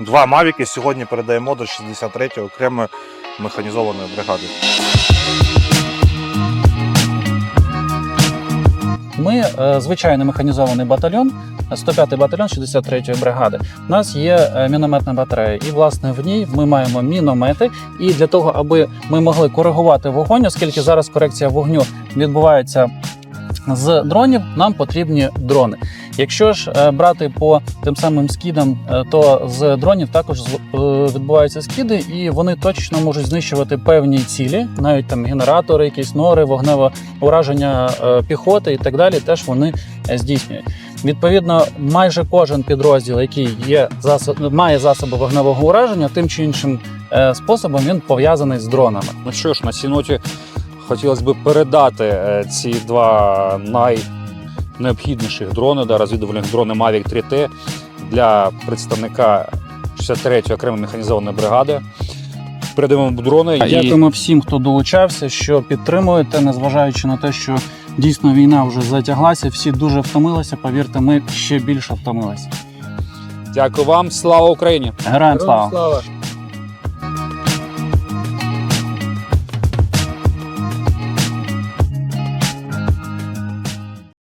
Два мавіки сьогодні передаємо до 63-ї окремої механізованої бригади. Ми е, звичайний механізований батальйон, 105-й батальйон 63-ї бригади. У нас є е, мінометна батарея, і власне в ній ми маємо міномети. І для того, аби ми могли коригувати вогонь, оскільки зараз корекція вогню відбувається з дронів, нам потрібні дрони. Якщо ж е, брати по тим самим скидам, е, то з дронів також е, відбуваються скиди, і вони точно можуть знищувати певні цілі, навіть там генератори, якісь нори, вогневе ураження піхоти і так далі. Теж вони здійснюють. Відповідно, майже кожен підрозділ, який є засоб, має засоби вогневого ураження, тим чи іншим способом він пов'язаний з дронами. Ну що ж, на цій ноті хотілося б передати ці два найнеобхідніших дрони, да, розвідувальних дрони Mavic 3T для представника 63-ї окремої механізованої бригади. Передаємо дрони. і- Дякуємо всім, хто долучався, що підтримуєте, незважаючи на те, що дійсно війна вже затяглася. Всі дуже втомилися. Повірте, ми ще більше втомилися. Дякую вам. Слава Україні! Героям слава!